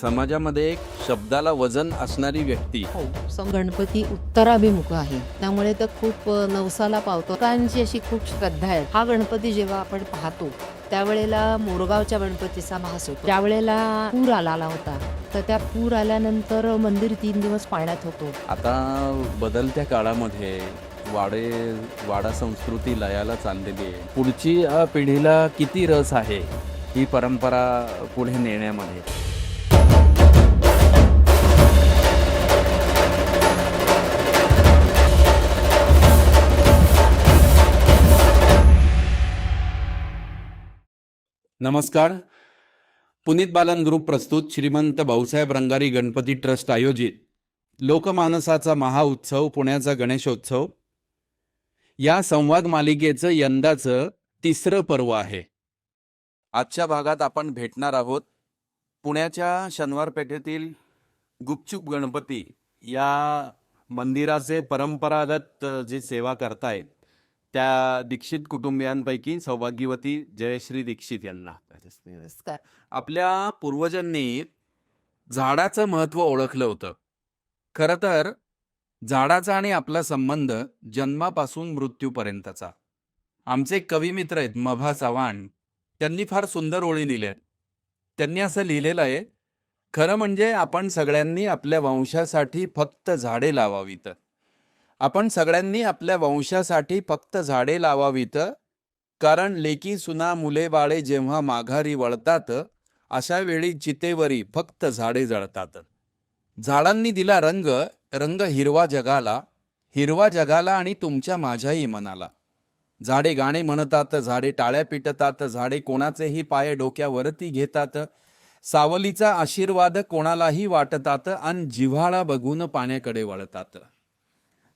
समाजामध्ये एक शब्दाला वजन असणारी व्यक्ती. हो गणपती उत्तराभिमुख आहे. त्यामुळे तर खूप नवसाला पावतो. लोकांची अशी खूप श्रद्धा आहे. हा गणपती जेव्हा आपण पाहतो त्यावेळेला मोरगावच्या गणपतीचा भास होतो. त्यावेळेला पूर आला होता तर त्या पूर आल्यानंतर मंदिर तीन दिवस पाण्यात होतो. आता बदलत्या काळामध्ये वाडे वाडा संस्कृती लयाला चाललेली आहे. पुढची पिढीला किती रस आहे ही परंपरा पुढे नेण्यामध्ये? नमस्कार. पुनीत बालन ग्रुप प्रस्तुत श्रीमंत भाऊसाहेब रंगारी गणपती ट्रस्ट आयोजित लोकमानसाचा महाउत्सव पुण्याचा गणेशोत्सव. या संवाद मालिकेचं यंदाचं तिसरं पर्व आहे. आजच्या भागात आपण भेटणार आहोत पुण्याच्या शनिवार पेठेतील गुपचूप गणपती या मंदिराचे परंपरागत जी जे सेवा करतायत त्या दीक्षित कुटुंबियांपैकी सौभाग्यवती जयश्री दीक्षित यांना. आपल्या पूर्वजांनी झाडाचं महत्त्व ओळखलं होतं. खरं तर झाडाचा आणि आपला संबंध जन्मापासून मृत्यूपर्यंतचा. आमचे एक कविमित्र आहेत मभा चव्हाण त्यांनी फार सुंदर ओळी लिहिल्या त्यांनी असं लिहिलेलं आहे खरं म्हणजे आपण सगळ्यांनी आपल्या वंशासाठी फक्त झाडे लावावीत. आपण सगळ्यांनी आपल्या वंशासाठी फक्त झाडे लावावीत कारण लेकी सुना मुले बाळे जेव्हा माघारी वळतात अशा वेळी चितेवरी फक्त झाडे जळतात. झाडांनी दिला रंग रंग हिरवा जगाला हिरवा जगाला आणि तुमच्या माझ्याही मनाला. झाडे गाणे म्हणतात झाडे टाळ्या पिटतात झाडे कोणाचेही पाय डोक्यावरती घेतात. सावलीचा आशीर्वाद कोणालाही वाटतात आणि जिव्हाळा बघून पाण्याकडे वळतात.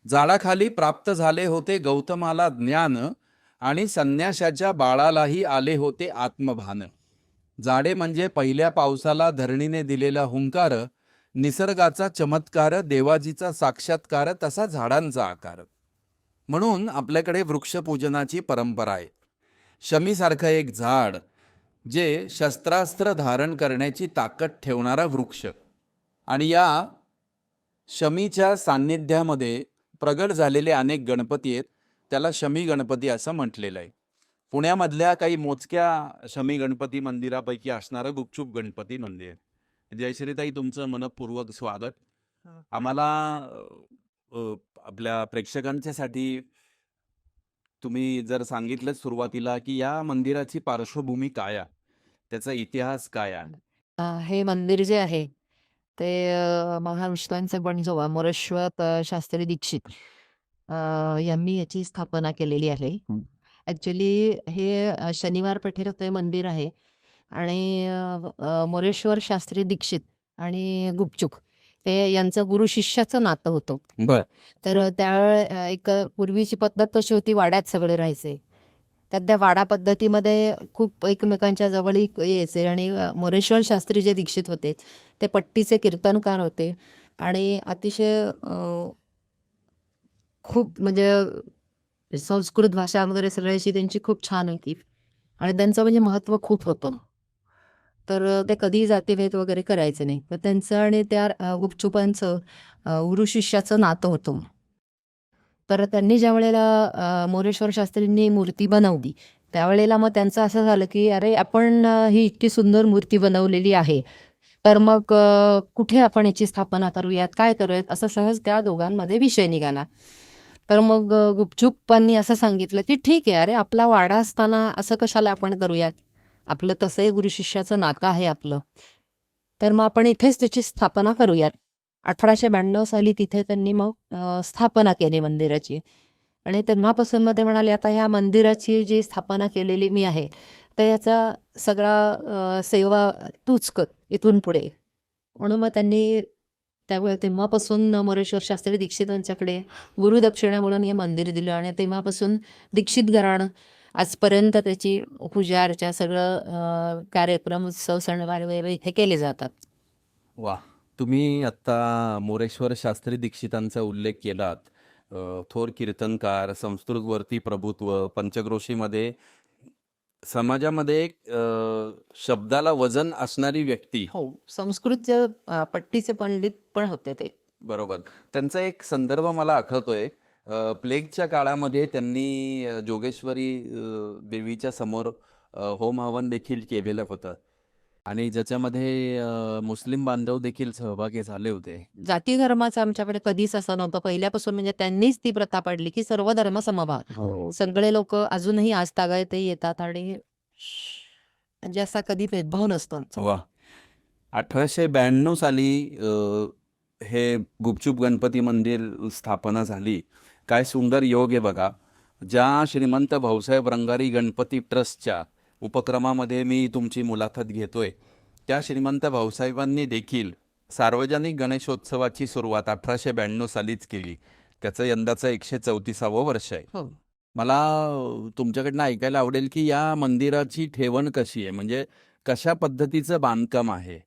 झाडाखाली प्राप्त झाले होते गौतमाला ज्ञान आणि संन्याशाच्या बाळालाही आले होते आत्मभान. झाडे म्हणजे पहिल्या पावसाला धरणीने दिलेला हुंकार निसर्गाचा चमत्कार देवाजीचा साक्षात्कार तसा झाडांचा आकार. म्हणून आपल्याकडे वृक्षपूजनाची परंपरा आहे. शमीसारखं एक झाड जे शस्त्रास्त्र धारण करण्याची ताकद ठेवणारा वृक्ष. आणि या शमीच्या सान्निध्यामध्ये प्रगट झालेले अनेक गणपती आहेत त्याला शमी गणपती असं म्हटलेलं आहे. पुण्यामधल्या काही मोजक्या शमी गणपती मंदिरापैकी असणारं गुपचूप गणपती मंदिर जयश्रीताई तुमचं मनपूर्वक स्वागत. हा. आम्हाला आपल्या प्रेक्षकांच्यासाठी तुम्ही जर सांगितलं सुरुवातीला की या मंदिराची पार्श्वभूमी काय आहे? त्याचा इतिहास काय आहे? हे मंदिर जे आहे ते अ, महाराष्ट्रांचे बनजोबा मोरेश्वर अ, शास्त्री दीक्षित अ, यांनी याची स्थापना केलेली आहे हं. ॲक्च्युली हे अ, शनिवार पेठेत ते मंदिर आहे आणि अ, अ, मोरेश्वर शास्त्री दीक्षित आणि गुपचूक ते यांचं गुरु शिष्याचं नातं होतं बर तर त्या एक पूर्वीची पद्धत कशी होती वाड्यात सगळे राहायचे त्यात त्या वाडा पद्धतीमध्ये खूप एकमेकांच्या जवळीक यायचे आणि मोरेश्वर शास्त्री जे दीक्षित होते ते पट्टीचे कीर्तनकार होते आणि अतिशय खूप म्हणजे संस्कृत भाषा वगैरे सगळ्याची त्यांची खूप छान होती आणि त्यांचं म्हणजे महत्त्व खूप होतं. तर ते कधी जातीभेद वगैरे करायचे नाही. तर त्यांचं आणि त्या गुपचुपांचं गुरुशिष्याचं नातं होतं. तर त्यांनी ज्या वेळेला मोरेश्वर शास्त्रींनी मूर्ती बनवली त्यावेळेला मग त्यांचं असं झालं की अरे आपण ही इतकी सुंदर मूर्ती बनवलेली आहे तर मग कुठे आपण याची स्थापना करूयात काय करूयात? असं सहज त्या दोघांमध्ये विषय निघाला. तर मग अ, गुपचूपांनी असं सांगितलं की ठीक आहे अरे आपला वाडा असताना असं कशाला आपण करूयात? आपलं तसंही गुरुशिष्याचं नातं आहे आपलं. तर मग आपण इथेच त्याची स्थापना करूयात. अठराशे ब्याण्णव साली तिथे त्यांनी मग स्थापना केली मंदिराची. आणि तेव्हापासून मग ते म्हणाले आता ह्या मंदिराची जी स्थापना केलेली मी आहे तर याचा सगळा सेवा तूच कर इथून पुढे. म्हणून मग त्यांनी त्यावेळे तेव्हापासून मोरेश्वर शास्त्री दीक्षित यांच्याकडे गुरुदक्षिणा म्हणून हे मंदिर दिलं आणि तेव्हापासून दीक्षित घराणं आजपर्यंत त्याची पूजा अर्चा सगळं कार्यक्रम उत्सव सणवार वगैरे इथे केले जातात. वा. तुम्ही आत्ता मोरेश्वर शास्त्री दीक्षितांचा उल्लेख केलात. अ, थोर कीर्तनकार संस्कृतवरती प्रभुत्व पंचक्रोशीमध्ये समाजामध्ये एक अ, शब्दाला वजन असणारी व्यक्ती. हो संस्कृतचे अ, पट्टीचे पंडित पण होते ते. बरोबर. त्यांचा एक संदर्भ मला आठवतोय. अ, प्लेगच्या काळामध्ये त्यांनी अ, जोगेश्वरी अ, देवीच्या समोर अ, होम हवन देखील केलेलं होतं. आणि ज्याच्यामध्ये अ, मुस्लिम बांधव देखील सहभागी झाले होते. जाती धर्माचं आमच्याकडे कधीच असं नव्हतं. पहिल्यापासून म्हणजे त्यांनीच ती प्रथा पाडली की सर्व धर्म समभाव सगळे लोक अजूनही आज तागायत येतात आणि म्हणजे असा कधी भेदभाव नसतो आमचा. वा. अठराशे ब्याण्णव साली अ, हे गुपचूप गणपती मंदिर स्थापना झाली. काय सुंदर योग आहे बघा. ज्या श्रीमंत भाऊसाहेब रंगारी गणपती ट्रस्टच्या उपक्रमामध्ये मी तुमची मुलाखत घेतोय. त्या श्रीमंत भाऊसाहेबांनी देखील सार्वजनिक गणेशोत्सवाची सुरुवात अठराशे ब्याण्णव सालीच केली. त्याचं यंदाचं एकशे चौतीसावं वर्ष आहे. हो. मला तुमच्याकडनं ऐकायला आवडेल की या मंदिराची ठेवण कशी आहे? म्हणजे कशा पद्धतीचं बांधकाम आहे?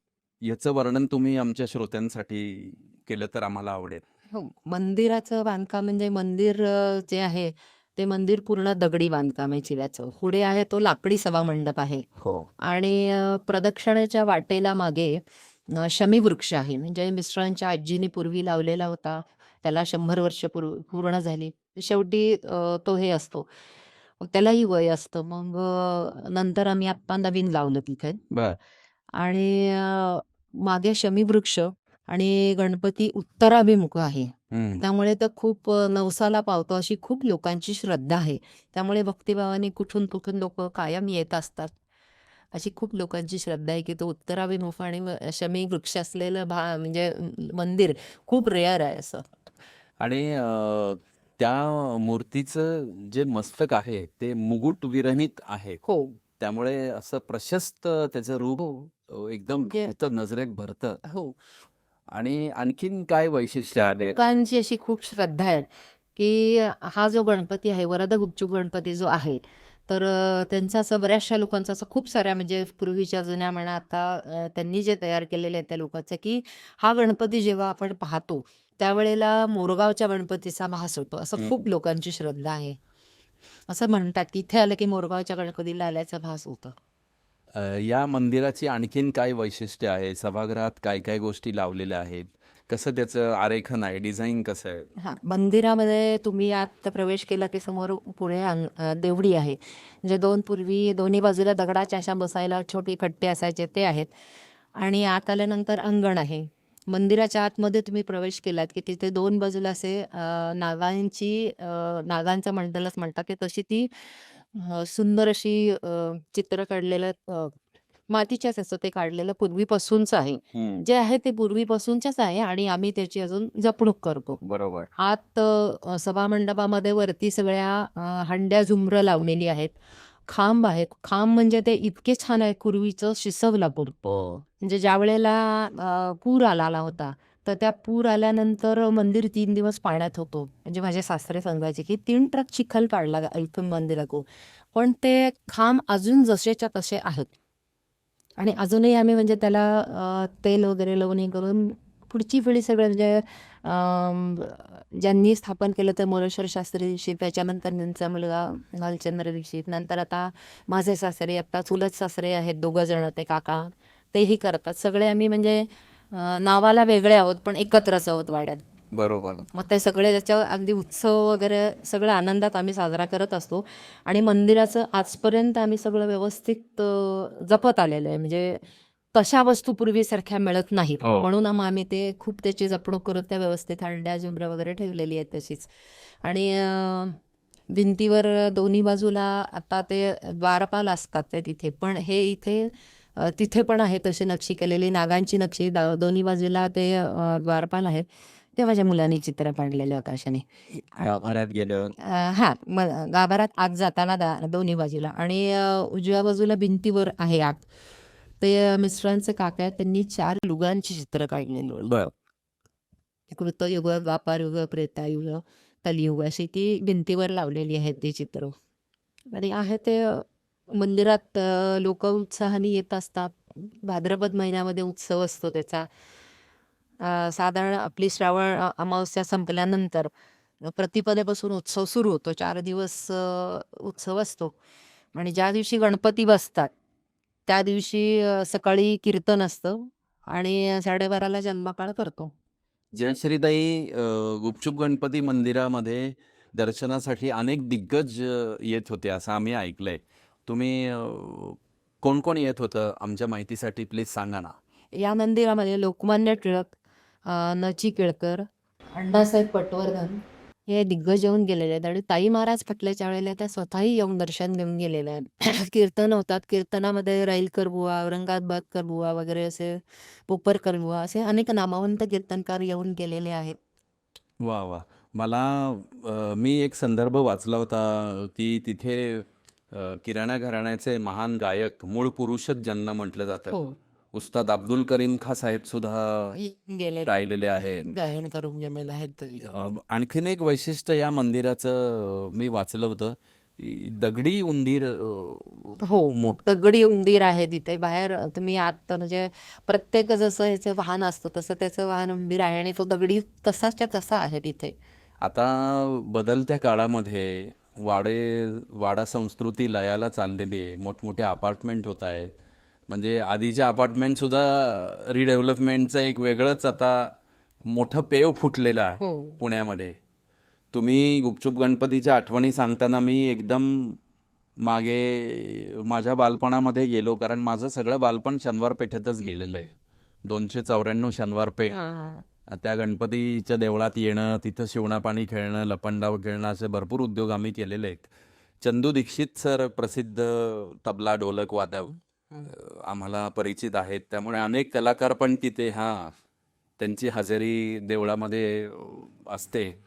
याचं वर्णन तुम्ही आमच्या श्रोत्यांसाठी केलं तर आम्हाला आवडेल. हो. मंदिराचं बांधकाम म्हणजे मंदिर जे आहे ते मंदिर पूर्ण दगडी बांधकाम आहे चिऱ्याचं पुढे आहे तो लाकडी सभा मंडप आहे. हो. आणि प्रदक्षिणेच्या वाटेला मागे शमी वृक्ष आहे. म्हणजे मिस्टरांच्या आजीने पूर्वी लावलेला होता. त्याला शंभर वर्ष पूर्व पूर्ण झाली. शेवटी तो हे असतो. मग त्यालाही वय असतं. मग नंतर आम्ही आत्ता नवीन लावलं तिथे. आणि मागे शमी वृक्ष आणि गणपती उत्तराभिमुख आहे. त्यामुळे तर खूप नवसाला पावतो अशी खूप लोकांची श्रद्धा आहे. त्यामुळे भक्तिभावाने कुठून कुठून लोक कायम येत असतात. अशी खूप लोकांची श्रद्धा आहे की तो उत्तराभिमुख आणि म- शमी वृक्ष असलेलं भा म्हणजे मंदिर खूप रेअर आहे असं. आणि त्या मूर्तीचं जे मस्तक आहे ते मुकुट विरहित आहे. हो. त्यामुळे असं प्रशस्त त्याचं रूप हो. एकदम म्हणजे- नजरेत भरतं. हो. आणि आणखीन काय वैशिष्ट्य आले लोकांची अशी खूप श्रद्धा आहे की हा जो गणपती आहे वरद गुपचूप गणपती जो आहे तर त्यांचा असं बऱ्याचशा लोकांचा असं खूप साऱ्या म्हणजे पूर्वीच्या जुन्या म्हणा आता त्यांनी जे तयार केलेले आहेत त्या लोकांचं की हा गणपती जेव्हा आपण पाहतो त्यावेळेला मोरगावच्या गणपतीचा भास होतो. असं. खूप लोकांची श्रद्धा आहे. असं म्हणतात की इथे आलं की मोरगावच्या गणपतीला आल्याचा भास होतो. या मंदिराची आणखीन काय वैशिष्ट्य आहे? सभागृहात काय काय गोष्टी लावलेल्या आहेत? कसं त्याचं आरेखन आहे? डिझाईन कसं आहे? हा मंदिरामध्ये तुम्ही आत प्रवेश केला की समोर पुढे अंग- देवडी आहे. जे दोन पूर्वी दोन्ही बाजूला दगडाच्या अशा बसायला छोटी खट्टे असायचे ते आहेत. आणि आत आल्यानंतर अंगण आहे. मंदिराच्या आतमध्ये तुम्ही प्रवेश केलात की तिथे दोन बाजूला असे नागांची नागांचं मंडलच म्हणतात की तशी ती अ, सुंदर अशी अ, चित्र काढलेलं अ, मातीच्याच असं ते काढलेलं पूर्वीपासूनच आहे. जे आहे ते पूर्वीपासूनच्याच आहे आणि आम्ही त्याची अजून जपणूक करतो. बरोबर. आत अ, सभामंडपामध्ये वरती सगळ्या अ, हंड्या झुमरं लावलेली आहेत. खांब आहेत. खांब म्हणजे ते इतके छान आहे पूर्वीचं शिसवला पूर म्हणजे ज्या वेळेला अ, पूर आला होता तर त्या पूर आल्यानंतर मंदिर तीन दिवस पाण्यात होतो. म्हणजे माझे सासरे सांगायचे की तीन ट्रक चिखल काढला इथून मंदिराकडून पण ते खांब अजून जसेच्या तसे आहेत. आणि अजूनही आम्ही म्हणजे त्याला तेल वगैरे लावून हे करून पुढची पिढी सगळं म्हणजे ज्यांनी स्थापन केलं तर मोरेश्वर शास्त्री दीक्षित त्याच्यानंतर त्यांचा मुलगा भालचंद्र दीक्षित नंतर आता माझे सासरे आता चुलत सासरे आहेत दोघं जण ते काका तेही करतात. सगळे आम्ही म्हणजे अ, नावाला वेगळे आहोत पण एकत्रच आहोत वाड्यात. बरोबर. मग ते सगळे त्याच्यावर अगदी उत्सव वगैरे सगळं आनंदात आम्ही साजरा करत असतो. आणि मंदिराचं आजपर्यंत आम्ही सगळं व्यवस्थित अ, जपत आलेलं आहे. म्हणजे तशा वस्तू पूर्वीसारख्या मिळत नाहीत. हो. म्हणून आम्ही आम्ही ते खूप त्याची जपणूक करून त्या व्यवस्थित हंड्या झुमरं वगैरे ठेवलेली आहेत तशीच. आणि अ, भिंतीवर दोन्ही बाजूला आता ते द्वारपाल असतात ते तिथे. पण हे इथे तिथे पण आहे तशी नक्षी केलेली. नागांची नक्षी दोन्ही बाजूला ते द्वारपाल आहेत. ते माझ्या मुलांनी चित्र काढलेले आकाशाने. गाभाऱ्यात गेलं. हा म गाभारात आत जाताना दोन्ही बाजूला. आणि उजव्या बाजूला भिंतीवर आहे आत. ते मिस्टरांचे काका त्यांनी चार युगांची चित्र काढलेली कृतयुग द्वापारयुग त्रेतायुग कलियुग अशी ती भिंतीवर लावलेली आहेत ती चित्र. आणि आहे ते मंदिरात लोक उत्साहाने येत असतात. भाद्रपद महिन्यामध्ये उत्सव असतो त्याचा. साधारण आपली श्रावण अमावस्या संपल्यानंतर प्रतिपदेपासून उत्सव सुरू होतो. चार दिवस उत्सव असतो. आणि ज्या दिवशी गणपती बसतात त्या दिवशी सकाळी कीर्तन असतं आणि साडेबाराला जन्मकाळ करतो. जयश्रीताई गुपचूप गणपती मंदिरामध्ये दर्शनासाठी अनेक दिग्गज येत होते असं आम्ही ऐकलंय. तुम्ही कोण कोण येत होतं आमच्या माहितीसाठी? प्लीज सांगा ना. या मंदिरामध्ये लोकमान्य टिळक नची केळकर अण्णासाहेब पटवर्धन हे दिग्गज येऊन गेलेले आहेत आणि ताई महाराज पटल्याच्या वेळेला त्या स्वतःही येऊन दर्शन देऊन गेलेल्या आहेत. कीर्तन होतात. कीर्तनामध्ये राईलकर बुवा औरंगाबादकर बुवा वगैरे असे पोपरकर बुवा असे अनेक नामवंत कीर्तनकार येऊन गेलेले आहेत. वा वा. मला मी एक संदर्भ वाचला होता. की तिथे किराणा घराण्याचे महान गायक मूळ पुरुषच ज्यांना म्हटलं जातं. हो. उस्ताद अब्दुल करीम खा साहेब सुद्धा गेले राहिलेले आहेत. गायन करून गेलेले आहेत अ, आणखीन एक वैशिष्ट्य या मंदिराचं अ, मी वाचलं होतं. दगडी उंदीर अ, हो मोठ दगडी उंदीर आहे तिथे. बाहेर तुम्ही आत म्हणजे प्रत्येक जसं ह्याचं वाहन असतं तसं त्याचं वाहन उंदीर आहे आणि तो दगडी तसाच्या तसा आहे तिथे. आता बदलत्या काळामध्ये वाडे वाडा संस्कृती लयाला चाललेली आहे. मोठमोठे अपार्टमेंट होत आहेत. म्हणजे आधीचे अपार्टमेंट सुद्धा रिडेव्हलपमेंटचं एक वेगळंच आता मोठं पेव फुटलेलं आहे हो. पुण्यामध्ये. तुम्ही गुपचूप गणपतीच्या आठवणी सांगताना मी एकदम मागे माझ्या बालपणामध्ये गेलो कारण माझं सगळं बालपण शनिवार पेठेतच गेलेलं आहे. दोनशे चौऱ्याण्णव शनिवार पेठ त्या गणपतीच्या देवळात येणं तिथं शिवणापाणी खेळणं लपंडाव खेळणं असे भरपूर उद्योग आम्ही केलेले आहेत. चंदू दीक्षित सर प्रसिद्ध तबला डोलक वादक अ, आम्हाला परिचित आहेत. त्यामुळे अनेक कलाकार पण तिथे हा त्यांची हजेरी देवळामध्ये असते.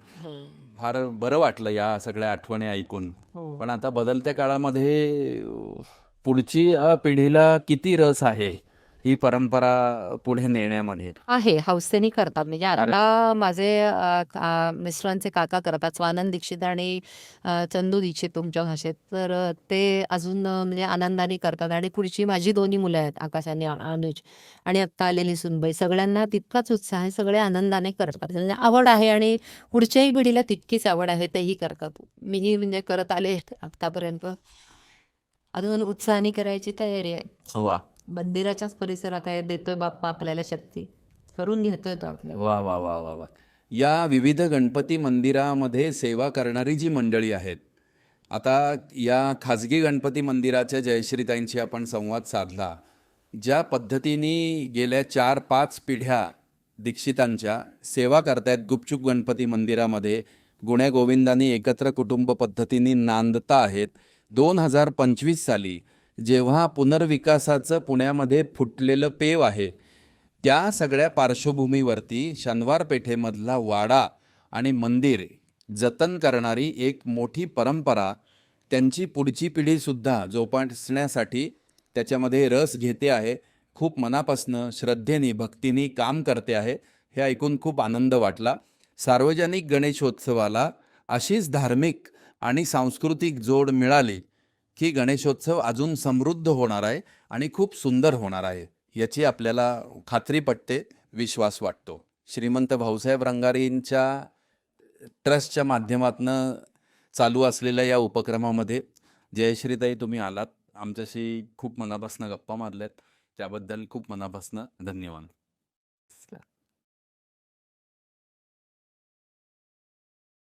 फार बरं वाटलं या सगळ्या आठवणी ऐकून. हो. पण आता बदलत्या काळामध्ये पुढची पिढीला किती रस आहे? ही परंपरा पुढे नेण्यामध्ये. आहे हौसेने करतात. म्हणजे आता माझे अ, का- मिस्टरांचे काका करतात स्वानंद दीक्षित आणि अ, चंदू दीक्षित तुमच्या भाषेत. तर अ, ते अजून अ, म्हणजे आनंदाने करतात. आणि पुढची माझी दोन्ही मुलं आहेत आकाश आणि अ- अनुज आणि आत्ता आलेली सुनबाई. सगळ्यांना तितकाच उत्साह आहे सगळे आनंदाने करतात. म्हणजे आवड आहे आणि पुढच्याही पिढीला तितकीच आवड आहे तेही करतात. मीही म्हणजे करत आले आतापर्यंत. अजून उत्साहाने करायची तयारी आहे. वा. मंदिराच्याच परिसरात आहे देतोय बाप्पा आपल्याला शक्ती. करून घेतोय तो आपल्याला. वा वा वा वा वा. या विविध गणपती मंदिरामध्ये सेवा करणारी जी मंडळी आहेत आता या खाजगी गणपती मंदिराच्या जयश्रीताईंशी आपण संवाद साधला ज्या पद्धतीने गेल्या चार पाच पिढ्या दीक्षितांच्या सेवा करतायत गुपचूप गणपती मंदिरामध्ये गुण्या गोविंदांनी एकत्र कुटुंब पद्धतीने नांदता आहेत. दोन हजार पंचवीस साली जेव्हा पुनर्विकासाचं पुण्यामध्ये फुटलेलं पेव आहे त्या सगळ्या पार्श्वभूमीवरती शनिवार पेठेमधला वाडा आणि मंदिर जतन करणारी एक मोठी परंपरा त्यांची पुढची पिढीसुद्धा जोपासण्यासाठी त्याच्यामध्ये रस घेते आहे खूप मनापासनं श्रद्धेने भक्तीने काम करते आहे हे ऐकून खूप आनंद वाटला. सार्वजनिक गणेशोत्सवाला अशीच धार्मिक आणि सांस्कृतिक जोड मिळाली की गणेशोत्सव अजून समृद्ध होणार आहे आणि खूप सुंदर होणार आहे याची आपल्याला खात्री पटते विश्वास वाटतो. श्रीमंत भाऊसाहेब रंगारींच्या ट्रस्टच्या माध्यमातून चालू असलेल्या या उपक्रमामध्ये जयश्रीताई तुम्ही आलात. आमच्याशी खूप मनापासून गप्पा मारल्यात. त्याबद्दल खूप मनापासून धन्यवाद.